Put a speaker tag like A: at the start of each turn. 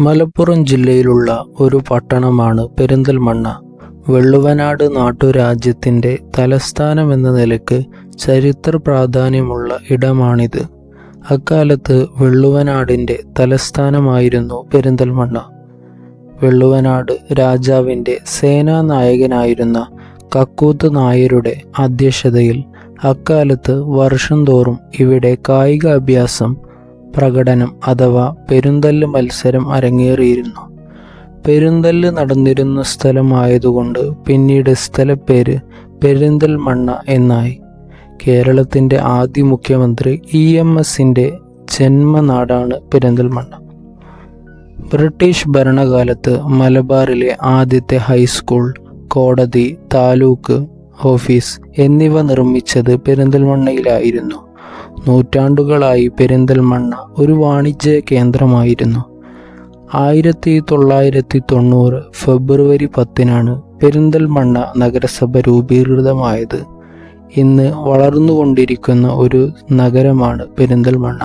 A: മലപ്പുറം ജില്ലയിലുള്ള ഒരു പട്ടണമാണ് പെരിന്തൽമണ്ണ. വെള്ളുവനാട് നാട്ടുരാജ്യത്തിന്റെ തലസ്ഥാനമെന്ന ചരിത്ര പ്രാധാന്യമുള്ള ഇടമാണിത്. അക്കാലത്ത് വെള്ളുവനാടിന്റെ തലസ്ഥാനമായിരുന്നു പെരിന്തൽമണ്ണ. വെള്ളുവനാട് രാജാവിന്റെ സേനാനായകനായിരുന്ന കക്കൂത്ത് നായരുടെ അധ്യക്ഷതയിൽ അക്കാലത്ത് വർഷം തോറും ഇവിടെ കായികാഭ്യാസം, പ്രകടനം അഥവാ പെരുന്തല്ല് മത്സരം അരങ്ങേറിയിരുന്നു. പെരുന്തല്ല് നടന്നിരുന്ന സ്ഥലമായതുകൊണ്ട് പിന്നീട് സ്ഥലപ്പേര് പെരിന്തൽമണ്ണ എന്നായി. കേരളത്തിന്റെ ആദ്യ മുഖ്യമന്ത്രി ഇ. എം. എസിന്റെ ജന്മനാടാണ് പെരിന്തൽമണ്ണ. ബ്രിട്ടീഷ് ഭരണകാലത്ത് മലബാറിലെ ആദ്യത്തെ ഹൈസ്കൂൾ, കോടതി, താലൂക്ക് ഓഫീസ് എന്നിവ നിർമ്മിച്ചത് പെരിന്തൽമണ്ണയിലായിരുന്നു. നൂറ്റാണ്ടുകളായി പെരിന്തൽമണ്ണ ഒരു വാണിജ്യ കേന്ദ്രമായിരുന്നു. ആയിരത്തി തൊള്ളായിരത്തി തൊണ്ണൂറ് ഫെബ്രുവരി പത്തിനാണ് പെരിന്തൽമണ്ണ നഗരസഭ രൂപീകൃതമായത്. ഇന്ന് വളർന്നുകൊണ്ടിരിക്കുന്ന ഒരു നഗരമാണ് പെരിന്തൽമണ്ണ.